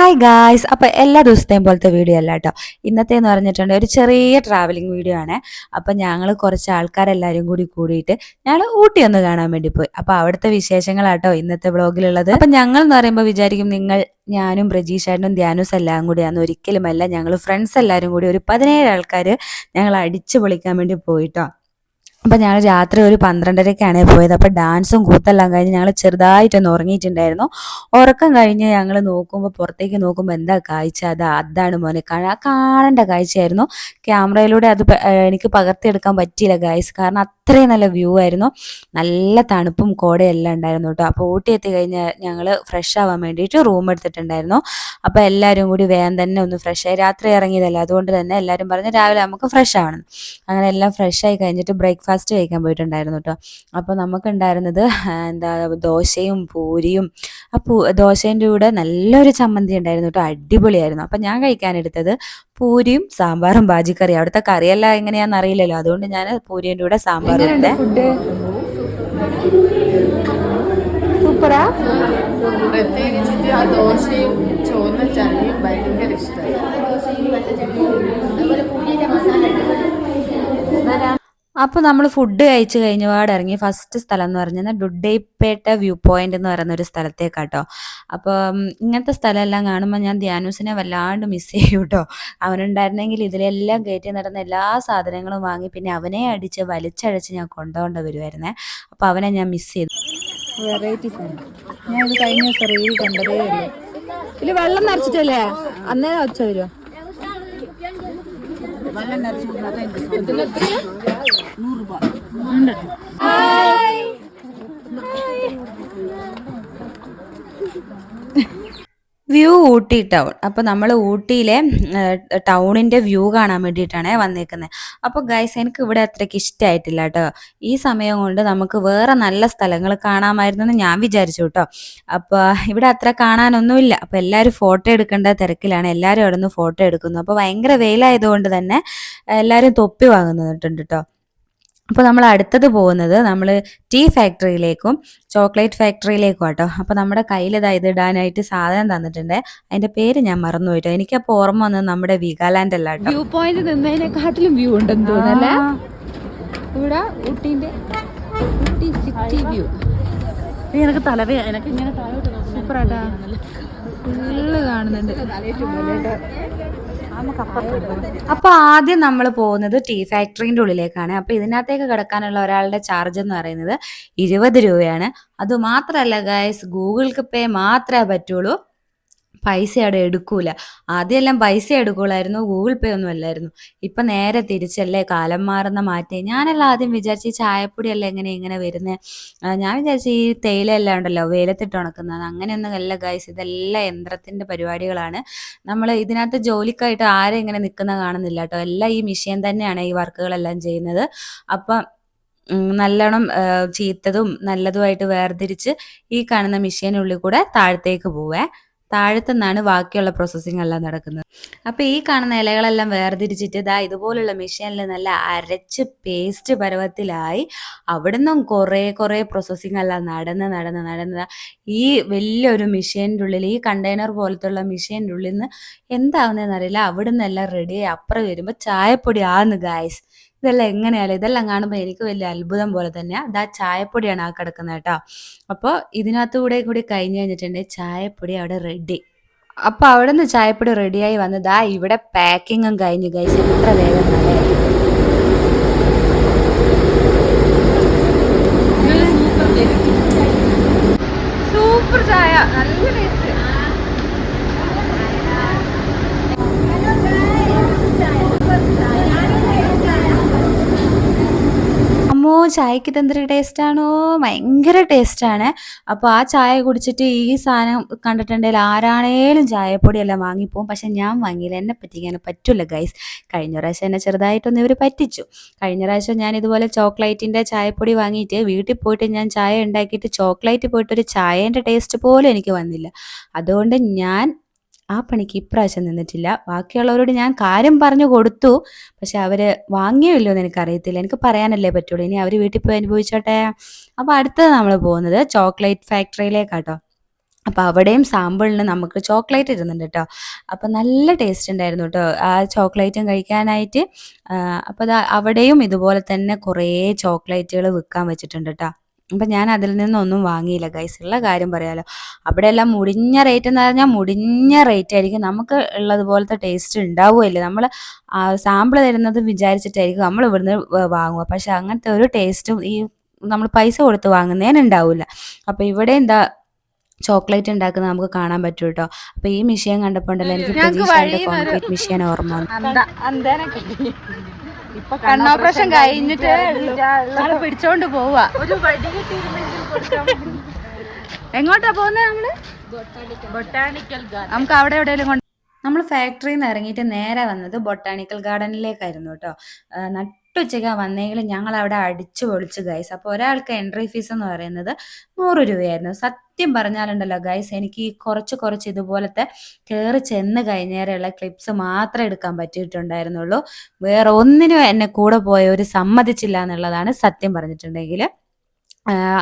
Hi guys അപ്പോൾ എല്ലാ ദിവസത്തെയും പോലത്തെ വീഡിയോ അല്ല കേട്ടോ ഇന്നത്തെ എന്ന് പറഞ്ഞിട്ടുണ്ട് ഒരു ചെറിയ ട്രാവലിംഗ് വീഡിയോ ആണ്. അപ്പോൾ ഞങ്ങൾ കുറച്ച് ആൾക്കാരെല്ലാവരും കൂടി കൂടിയിട്ട് ഞങ്ങൾ ഊട്ടി ഒന്ന് കാണാൻ വേണ്ടി പോയി. അപ്പോൾ അവിടുത്തെ വിശേഷങ്ങളാട്ടോ ഇന്നത്തെ വ്ളോഗിലുള്ളത്. അപ്പം ഞങ്ങൾ എന്ന് പറയുമ്പോൾ വിചാരിക്കും നിങ്ങൾ ഞാനും ബ്രജീഷായിട്ടും ധ്യാനൂസ് എല്ലാം കൂടിയാന്ന് ഒരിക്കലുമല്ല. ഞങ്ങൾ ഫ്രണ്ട്സ് എല്ലാവരും കൂടി ഒരു പതിനേഴ് ആൾക്കാർ ഞങ്ങൾ അടിച്ചു പൊളിക്കാൻ വേണ്ടി പോയിട്ടോ. അപ്പം ഞങ്ങൾ രാത്രി ഒരു പന്ത്രണ്ടരക്കാണ് പോയത്. അപ്പോൾ ഡാൻസും കൂത്തെല്ലാം കഴിഞ്ഞ് ഞങ്ങൾ ചെറുതായിട്ടൊന്ന് ഉറങ്ങിയിട്ടുണ്ടായിരുന്നു. ഉറക്കം കഴിഞ്ഞ് ഞങ്ങൾ നോക്കുമ്പോൾ പുറത്തേക്ക് നോക്കുമ്പോൾ എന്താ കാഴ്ച? അത് അതാണ് മോനെ കാണാ കാണേണ്ട കാഴ്ചയായിരുന്നു. ക്യാമറയിലൂടെ അത് എനിക്ക് പകർത്തിയെടുക്കാൻ പറ്റിയില്ല ഗായ്സ് കാരണം അത്രയും നല്ല വ്യൂ ആയിരുന്നു. നല്ല തണുപ്പും കോടയെല്ലാം ഉണ്ടായിരുന്നു കേട്ടോ. അപ്പോൾ ഊട്ടി എത്തി കഴിഞ്ഞ് ഞങ്ങൾ ഫ്രഷ് ആവാൻ വേണ്ടിയിട്ട് റൂം എടുത്തിട്ടുണ്ടായിരുന്നു. അപ്പോൾ എല്ലാവരും കൂടി വേഗം തന്നെ ഒന്ന് ഫ്രഷ് ആയി. രാത്രി ഇറങ്ങിയതല്ലേ. അതുകൊണ്ട് തന്നെ എല്ലാവരും പറഞ്ഞ് രാവിലെ നമുക്ക് ഫ്രഷ് ആവണം. അങ്ങനെ എല്ലാം ഫ്രഷ് ആയി കഴിഞ്ഞിട്ട് ബ്രേക്ക്ഫാസ്റ്റ് കഴിക്കാൻ പോയിട്ടുണ്ടായിരുന്നു കേട്ടോ അപ്പോൾ നമുക്കുണ്ടായിരുന്നത് എന്താ ദോശയും പൂരിയും. ആ പൂ ദോശേന്റെ കൂടെ നല്ലൊരു ചമ്മന്തി ഉണ്ടായിരുന്നു കേട്ടോ അടിപൊളിയായിരുന്നു. അപ്പം ഞാൻ കഴിക്കാനെടുത്തത് പൂരിയും സാമ്പാറും ബാജിക്കറിയും. അവിടുത്തെ കറിയെല്ലാം എങ്ങനെയാണെന്ന് അറിയില്ലല്ലോ. അതുകൊണ്ട് ഞാൻ പൂരിന്റെ കൂടെ സാമ്പാറും എടുത്തേ സൂപ്പറാ പ്രത്യേകിച്ചിട്ട് ആ ദോശയും ചുവന്ന ചളിയും ഭയങ്കര ഇഷ്ടമായി അപ്പോൾ നമ്മൾ ഫുഡ് കഴിച്ച് കഴിഞ്ഞപാട് ഇറങ്ങി ഫസ്റ്റ് സ്ഥലം എന്ന് പറഞ്ഞാൽ ഡുഡൈപ്പേട്ട വ്യൂ പോയിന്റ് എന്ന് പറയുന്ന ഒരു സ്ഥലത്തേക്കാട്ടോ. അപ്പോൾ ഇങ്ങനത്തെ സ്ഥലമെല്ലാം കാണുമ്പോൾ ഞാൻ ധ്യാനൂസിനെ വല്ലാണ്ട് മിസ് ചെയ്യും കേട്ടോ അവനുണ്ടായിരുന്നെങ്കിൽ ഇതിലെല്ലാം കയറ്റി നടന്ന എല്ലാ സാധനങ്ങളും വാങ്ങി പിന്നെ അവനെ അടിച്ച് വലിച്ചഴച്ച് ഞാൻ കൊണ്ടുപോകേണ്ട വരുമായിരുന്നേ അപ്പോൾ അവനെ ഞാൻ മിസ് ചെയ്തു. വെറൈറ്റി സാധനം. ഞാൻ ഇത് കഴിഞ്ഞ ദിവസം റീൽ കണ്ടതേ ഉള്ളൂ. വെള്ളം നിറച്ചിട്ടല്ലേ? അന്നേരം വെച്ചോ വരുമോ വ്യൂ ഊട്ടി ടൗൺ അപ്പോൾ നമ്മൾ ഊട്ടിയിലെ ടൗണിന്റെ വ്യൂ കാണാൻ വേണ്ടിയിട്ടാണ് വന്നേക്കുന്നത് അപ്പോൾ ഗൈസ് എനിക്ക് ഇവിടെ അത്രയ്ക്ക് ഇഷ്ടമായിട്ടില്ല കേട്ടോ ഈ സമയം കൊണ്ട് നമുക്ക് വേറെ നല്ല സ്ഥലങ്ങൾ കാണാമായിരുന്നു എന്ന് ഞാൻ വിചാരിച്ചു കേട്ടോ അപ്പോൾ ഇവിടെ അത്ര കാണാനൊന്നുമില്ല. അപ്പോൾ എല്ലാവരും ഫോട്ടോ എടുക്കേണ്ട തിരക്കിലാണ്. എല്ലാവരും അവിടെ നിന്ന് ഫോട്ടോ എടുക്കുന്നു. അപ്പോൾ ഭയങ്കര വെയിലായതുകൊണ്ട് തന്നെ എല്ലാവരും തൊപ്പി വാങ്ങുന്നുണ്ട് കേട്ടോ അപ്പോൾ നമ്മൾ അടുത്തത് പോകുന്നത് നമ്മൾ ടീ ഫാക്ടറിയിലേക്കും ചോക്ലേറ്റ് ഫാക്ടറിയിലേക്കും കേട്ടോ അപ്പോൾ നമ്മുടെ കയ്യിൽ ഇതാ ഇത് ഇടാനായിട്ട് സാധനം തന്നിട്ടുണ്ട്. അതിന്റെ പേര് ഞാൻ മറന്നു പോയിട്ടോ. എനിക്കപ്പോൾ ഓർമ്മ വന്നത് നമ്മുടെ വീഗാലാൻഡ് അല്ല കേട്ടോ. വ്യൂ പോയിന്റ് നിന്നതിനെക്കാട്ടിലും വ്യൂ ഉണ്ടെന്ന് തോന്നുന്നല്ലേ ഇവിടെ ഊട്ടിന്റെ ഊട്ടി സിറ്റി വ്യൂ എനിക്ക് തലവേ എനിക്ക് ഇങ്ങനെ സൂപ്പറാട്ടാ ഫുള്ള് കാണുന്നുണ്ട്. അപ്പോൾ ആദ്യം നമ്മൾ പോകുന്നത് ടീ ഫാക്ടറിന്റെ ഉള്ളിലേക്കാണ്. അപ്പോൾ ഇതിനകത്തേക്ക് കിടക്കാനുള്ള ഒരാളുടെ ചാർജ് എന്ന് പറയുന്നത് ഇരുപത് രൂപയാണ്. അത് അതുമാത്രമല്ല ഗൈസ് ഗൂഗിൾ പേ മാത്രമേ പറ്റുള്ളൂ. പൈസ അവിടെ എടുക്കൂല. ആദ്യമെല്ലാം പൈസ എടുക്കൂലായിരുന്നു ഗൂഗിൾ പേ ഒന്നും അല്ലായിരുന്നു. ഇപ്പം നേരെ തിരിച്ചല്ലേ കാലം മാറുന്ന മാറ്റി. ഞാനെല്ലാം ആദ്യം വിചാരിച്ചു ഈ ചായപ്പൊടിയല്ല എങ്ങനെ ഇങ്ങനെ വരുന്നത് ഞാൻ വിചാരിച്ചു ഈ തേയിലെല്ലാം ഉണ്ടല്ലോ വെയിലത്തിട്ട് ഉണക്കുന്നത്. അങ്ങനെയൊന്നും അല്ല ഗൈസ് ഇതെല്ലാം യന്ത്രത്തിന്റെ പരിപാടികളാണ്. നമ്മൾ ഇതിനകത്ത് ജോലിക്കായിട്ട് ആരും ഇങ്ങനെ നിൽക്കുന്ന കാണുന്നില്ല കേട്ടോ. എല്ലാം ഈ മിഷ്യൻ തന്നെയാണ് ഈ വർക്കുകളെല്ലാം ചെയ്യുന്നത്. അപ്പം നല്ലോണം ചീത്തതും നല്ലതുമായിട്ട് വേർതിരിച്ച് ഈ കാണുന്ന മെഷീനുള്ളിൽ കൂടെ താഴത്തേക്ക് പോവേ. താഴത്തു നിന്നാണ് ബാക്കിയുള്ള പ്രോസസ്സിംഗ് എല്ലാം നടക്കുന്നത്. അപ്പോൾ ഈ കാണുന്ന ഇലകളെല്ലാം വേർതിരിച്ചിട്ട് ഇതാ ഇതുപോലുള്ള മെഷീനിൽ നല്ല അരച്ച് പേസ്റ്റ് പരുവത്തിലായി അവിടുന്നും കുറേ കുറേ പ്രോസസ്സിംഗ് എല്ലാം നടന്ന് നടന്ന് നടന്ന് ഈ വലിയൊരു മെഷീന്റെ ഉള്ളിൽ ഈ കണ്ടെയ്നർ പോലത്തുള്ള മെഷീന്റെ ഉള്ളിൽ നിന്ന് എന്താവുന്നതെന്നറിയില്ല അവിടെ അവിടുന്ന് എല്ലാം റെഡിയായി അപ്പുറം വരുമ്പോൾ ചായപ്പൊടി ആന്ന് ഗായ്സ് ഇതെല്ലാം എങ്ങനെയാലും ഇതെല്ലാം കാണുമ്പോൾ എനിക്ക് വലിയ അത്ഭുതം പോലെ തന്നെയാണ് ആ ചായപ്പൊടിയാണ് ആ കിടക്കുന്നത് കേട്ടോ. അപ്പോൾ ഇതിനകത്ത് കൂടെ കഴിഞ്ഞ് കഴിഞ്ഞിട്ടുണ്ടെങ്കിൽ ചായപ്പൊടി അവിടെ റെഡി അപ്പോൾ അവിടെ നിന്ന് ചായപ്പൊടി റെഡിയായി വന്നതാ ഇവിടെ പാക്കിങ്ങും കഴിഞ്ഞു ഗൈസ് എത്ര വേഗം സൂപ്പർ ചായ. നല്ല ടേസ്റ്റ് ചായക്ക് ഇതെന്തൊരു ടേസ്റ്റാണോ ഭയങ്കര ടേസ്റ്റാണ് അപ്പോൾ ആ ചായ കുടിച്ചിട്ട് ഈ സാധനം കണ്ടിട്ടുണ്ടെങ്കിൽ ആരാണേലും ചായപ്പൊടിയെല്ലാം വാങ്ങിപ്പോവും. പക്ഷെ ഞാൻ വാങ്ങിയില്ല. എന്നെ പറ്റിക്കാൻ പറ്റില്ല ഗൈസ് കഴിഞ്ഞ പ്രാവശ്യം എന്നെ ചെറുതായിട്ടൊന്ന് ഇവർ പറ്റിച്ചു. കഴിഞ്ഞ പ്രാവശ്യം ഞാൻ ഇതുപോലെ ചോക്ലേറ്റിന്റെ ചായപ്പൊടി വാങ്ങിയിട്ട് വീട്ടിൽ പോയിട്ട് ഞാൻ ചായ ഉണ്ടാക്കിയിട്ട് ചോക്ലേറ്റ് പോയിട്ട് ഒരു ചായേന്റെ ടേസ്റ്റ് പോലും എനിക്ക് വന്നില്ല. അതുകൊണ്ട് ഞാൻ ആ പണിക്ക് ഇപ്രാവശ്യം നിന്നിട്ടില്ല. ബാക്കിയുള്ളവരോട് ഞാൻ കാര്യം പറഞ്ഞു കൊടുത്തു. പക്ഷെ അവർ വാങ്ങിയോ എന്ന് എനിക്കറിയത്തില്ല. എനിക്ക് പറയാനല്ലേ പറ്റുള്ളൂ. ഇനി അവർ വീട്ടിൽ പോയി അനുഭവിച്ചോട്ടെ. അപ്പോൾ അടുത്തത് നമ്മൾ പോകുന്നത് ചോക്ലേറ്റ് ഫാക്ടറിയിലേക്കാട്ടോ. അപ്പോൾ അവിടെയും സാമ്പിളിന് നമുക്ക് ചോക്ലേറ്റ് ഇരുന്നുണ്ട് കേട്ടോ. അപ്പോൾ നല്ല ടേസ്റ്റ് ഉണ്ടായിരുന്നു കേട്ടോ. ആ ചോക്ലേറ്റും കഴിക്കാനായിട്ട്. അപ്പോൾ അവിടെയും ഇതുപോലെ തന്നെ കുറേ ചോക്ലേറ്റുകൾ വിൽക്കാൻ വെച്ചിട്ടുണ്ട് കേട്ടോ. അപ്പം ഞാൻ അതിൽ നിന്നൊന്നും വാങ്ങിയില്ല ഗൈസ് ഉള്ള കാര്യം പറയാലോ. അവിടെ എല്ലാം മുടിഞ്ഞ റേറ്റ് എന്ന് പറഞ്ഞാൽ മുടിഞ്ഞ റേറ്റ് ആയിരിക്കും. നമുക്ക് ഉള്ളതുപോലത്തെ ടേസ്റ്റ് ഉണ്ടാവുമല്ലേ നമ്മൾ സാമ്പിൾ തരുന്നത് വിചാരിച്ചിട്ടായിരിക്കും നമ്മൾ ഇവിടുന്ന് വാങ്ങുക. പക്ഷെ അങ്ങനത്തെ ഒരു ടേസ്റ്റും ഈ നമ്മൾ പൈസ കൊടുത്ത് വാങ്ങുന്നതിന് ഉണ്ടാവില്ല അപ്പോൾ ഇവിടെ എന്താ ചോക്ലേറ്റ് ഉണ്ടാക്കുന്നത് നമുക്ക് കാണാൻ പറ്റും കേട്ടോ അപ്പൊ ഈ മിഷീൻ കണ്ടപ്പോണ്ടല്ലോ എനിക്ക് കോൺക്രീറ്റ് മിഷ്യൻ ഓർമ്മ അന്തേനൊക്കെ കണ്ണോപ്പറേഷൻ കഴിഞ്ഞിട്ട് പിടിച്ചോണ്ട് പോവാ. എങ്ങോട്ടാ പോകുന്നത് നമ്മൾ? ബൊട്ടാണിക്കൽ നമുക്ക് അവിടെ എവിടെയെങ്കിലും കൊണ്ട് നമ്മൾ ഫാക്ടറിയിൽ നിന്ന് ഇറങ്ങിയിട്ട് നേരെ വന്നത് ബൊട്ടാണിക്കൽ ഗാർഡനിലേക്കായിരുന്നു കേട്ടോ. ആ, വന്നെങ്കിൽ ഞങ്ങൾ അവിടെ അടിച്ചു പൊളിച്ച് ഗൈസ് അപ്പോൾ ഒരാൾക്ക് എൻട്രി ഫീസ് എന്ന് പറയുന്നത് നൂറ് രൂപയായിരുന്നു. സത്യം പറഞ്ഞാലുണ്ടല്ലോ ഗൈസ് എനിക്ക് ഈ കുറച്ച് കുറച്ച് ഇതുപോലത്തെ കയറി ചെന്ന് കഴിഞ്ഞേരെയുള്ള ക്ലിപ്സ് മാത്രമേ എടുക്കാൻ പറ്റിയിട്ടുണ്ടായിരുന്നുള്ളൂ. വേറെ ഒന്നിനും എന്നെ കൂടെ പോയവർ സമ്മതിച്ചില്ല എന്നുള്ളതാണ് സത്യം പറഞ്ഞിട്ടുണ്ടെങ്കിൽ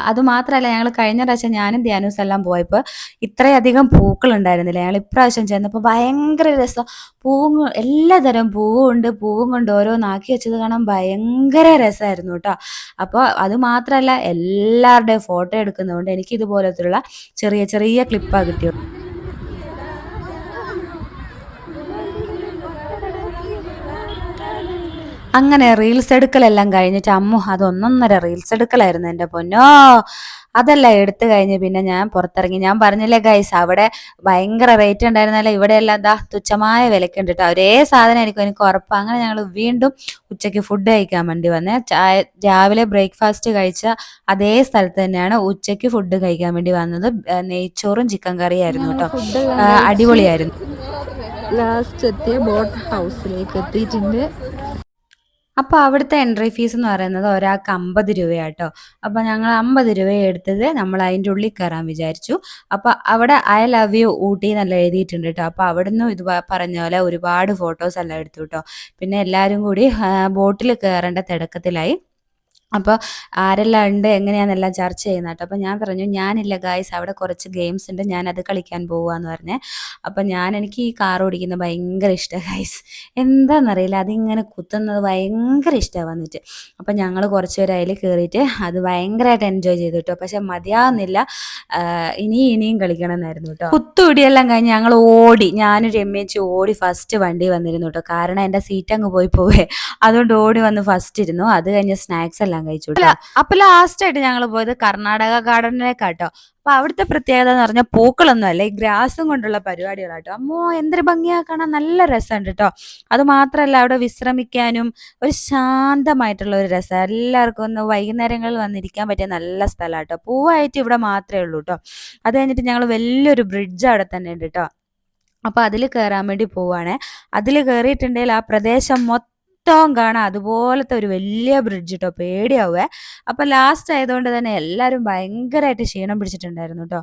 അതുമാത്രമല്ല ഞങ്ങൾ കഴിഞ്ഞ പ്രാവശ്യം ഞാനും ധ്യാനൂസ് എല്ലാം പോയപ്പോൾ ഇത്രയധികം പൂക്കൾ ഉണ്ടായിരുന്നില്ല ഞങ്ങൾ ഇപ്രാവശ്യം ചെന്നപ്പോൾ ഭയങ്കര രസം. കൊ- എല്ലാതരം പൂവും ഉണ്ട്. പൂവും കൊണ്ട് ഓരോന്നാക്കി വെച്ചത് കാണാൻ ഭയങ്കര രസമായിരുന്നു കേട്ടോ അപ്പോൾ അത് മാത്രമല്ല എല്ലാവരുടെയും ഫോട്ടോ എടുക്കുന്നതുകൊണ്ട് എനിക്ക് ഇതുപോലത്തുള്ള ചെറിയ ചെറിയ ക്ലിപ്പാണ് കിട്ടിയത് അങ്ങനെ റീൽസ് എടുക്കലെല്ലാം കഴിഞ്ഞിട്ട് അമ്മു അതൊന്നൊന്നര റീൽസ് എടുക്കലായിരുന്നു എന്റെ പൊന്നോ. അതെല്ലാം എടുത്തു കഴിഞ്ഞ് പിന്നെ ഞാൻ പുറത്തിറങ്ങി. ഞാൻ പറഞ്ഞില്ലേ ഗൈസ് അവിടെ ഭയങ്കര റേറ്റ് ഉണ്ടായിരുന്നല്ലേ? ഇവിടെ എല്ലാം ദാ തുച്ഛമായ വിലക്കുണ്ട് കേട്ടോ ഒരേ സാധനം എനിക്ക് എനിക്ക് ഉറപ്പ്. അങ്ങനെ ഞങ്ങൾ വീണ്ടും ഉച്ചയ്ക്ക് ഫുഡ് കഴിക്കാൻ വേണ്ടി വന്നേ ചായ രാവിലെ ബ്രേക്ക്ഫാസ്റ്റ് കഴിച്ച അതേ സ്ഥലത്ത് തന്നെയാണ് ഉച്ചയ്ക്ക് ഫുഡ് കഴിക്കാൻ വേണ്ടി വന്നത്. നെയ്ച്ചോറും ചിക്കൻ കറിയായിരുന്നു കേട്ടോ അടിപൊളിയായിരുന്നു. ലാസ്റ്റ് എത്തിയ ബോട്ട് ഹൗസിലേക്ക് എത്തിയിട്ടുണ്ട് അപ്പോൾ അവിടുത്തെ എൻട്രി ഫീസ് എന്ന് പറയുന്നത് ഒരാൾക്ക് അമ്പത് രൂപയാട്ടോ. അപ്പോൾ ഞങ്ങൾ അമ്പത് രൂപ എടുത്തത് നമ്മൾ അതിന്റെ ഉള്ളിൽ കയറാൻ വിചാരിച്ചു. അപ്പോൾ അവിടെ ഐ ലവ് യു ഊട്ടി എന്നല്ല എഴുതിയിട്ടുണ്ട് കേട്ടോ. അപ്പോൾ അവിടുന്ന് ഇത് പ- പറഞ്ഞ പോലെ ഒരുപാട് ഫോട്ടോസ് എല്ലാം എടുത്തു കേട്ടോ. പിന്നെ എല്ലാവരും കൂടി ബോട്ടിൽ കയറേണ്ട തിടക്കത്തിലായി അപ്പോൾ ആരെല്ലാം ഉണ്ട് എങ്ങനെയാണെന്നെല്ലാം ചർച്ച ചെയ്യുന്ന കേട്ടോ. അപ്പോൾ ഞാൻ പറഞ്ഞു ഞാനില്ല ഗായ്സ് അവിടെ കുറച്ച് ഗെയിംസ് ഉണ്ട് ഞാനത് കളിക്കാൻ പോവാന്ന് പറഞ്ഞേ. അപ്പോൾ ഞാൻ എനിക്ക് ഈ കാർ ഓടിക്കുന്ന ഭയങ്കര ഇഷ്ടമാണ് ഗായ്സ് എന്താണെന്നറിയില്ല അതിങ്ങനെ കുത്തുന്നത് ഭയങ്കര ഇഷ്ടമാണ് വന്നിട്ട്. അപ്പോൾ ഞങ്ങൾ കുറച്ച് പേര് അതിൽ കയറിയിട്ട് അത് ഭയങ്കരമായിട്ട് എൻജോയ് ചെയ്തു കേട്ടോ പക്ഷെ മതിയാവുന്നില്ല ഇനി ഇനിയും കളിക്കണം എന്നായിരുന്നു കേട്ടോ കുത്തുപിടിയെല്ലാം കഴിഞ്ഞ് ഞങ്ങൾ ഓടി ഞാനും രമ്യച്ച് ഓടി ഫസ്റ്റ് വണ്ടി വന്നിരുന്നു കേട്ടോ കാരണം എന്റെ സീറ്റ് അങ്ങ് പോയി പോവേ. അതുകൊണ്ട് ഓടി വന്ന് ഫസ്റ്റ് ഇരുന്നു. അത് കഴിഞ്ഞ് സ്നാക്സ് എല്ലാം കഴിച്ചു കേട്ടോ അപ്പൊ ലാസ്റ്റ് ആയിട്ട് ഞങ്ങൾ പോയത് കർണാടക ഗാർഡനിലേക്കാട്ടോ അപ്പൊ അവിടുത്തെ പ്രത്യേകത എന്ന് പറഞ്ഞാൽ പൂക്കളൊന്നും അല്ല ഈ ഗ്രാസും കൊണ്ടുള്ള പരിപാടികളാട്ടോ. അമ്മോ എന്തൊരു ഭംഗിയാ കാണാൻ നല്ല രസമുണ്ട് കേട്ടോ അത് മാത്രമല്ല അവിടെ വിശ്രമിക്കാനും ഒരു ശാന്തമായിട്ടുള്ള ഒരു രസം. എല്ലാവർക്കും ഒന്ന് വൈകുന്നേരങ്ങളിൽ വന്നിരിക്കാൻ പറ്റിയ നല്ല സ്ഥലം കേട്ടോ പൂവായിട്ട് ഇവിടെ മാത്രമേ ഉള്ളൂ കേട്ടോ അത് കഴിഞ്ഞിട്ട് ഞങ്ങൾ വലിയൊരു ബ്രിഡ്ജ് അവിടെ തന്നെ ഉണ്ട് കേട്ടോ അപ്പോൾ അതിൽ കയറാൻ വേണ്ടി പോവാണ്. അതിൽ കയറിയിട്ടുണ്ടെങ്കിൽ ആ പ്രദേശം മൊത്തം കാണാം. അതുപോലത്തെ ഒരു വലിയ ബ്രിഡ്ജ് കേട്ടോ പേടിയാവേ. അപ്പോൾ ലാസ്റ്റ് ആയതുകൊണ്ട് തന്നെ എല്ലാവരും ഭയങ്കരമായിട്ട് ക്ഷീണം പിടിച്ചിട്ടുണ്ടായിരുന്നു കേട്ടോ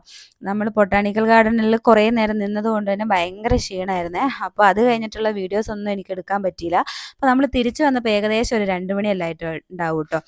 നമ്മൾ പൊട്ടാണിക്കൽ ഗാർഡനിൽ കുറേ നേരം നിന്നതുകൊണ്ട് തന്നെ ഭയങ്കര ക്ഷീണമായിരുന്നേ അപ്പോൾ അത് കഴിഞ്ഞിട്ടുള്ള വീഡിയോസ് ഒന്നും എനിക്ക് എടുക്കാൻ പറ്റിയില്ല. അപ്പോൾ നമ്മൾ തിരിച്ചു വന്നപ്പോൾ ഏകദേശം ഒരു രണ്ട് മണിയെല്ലാം ആയിട്ട് ഉണ്ടാവും കേട്ടോ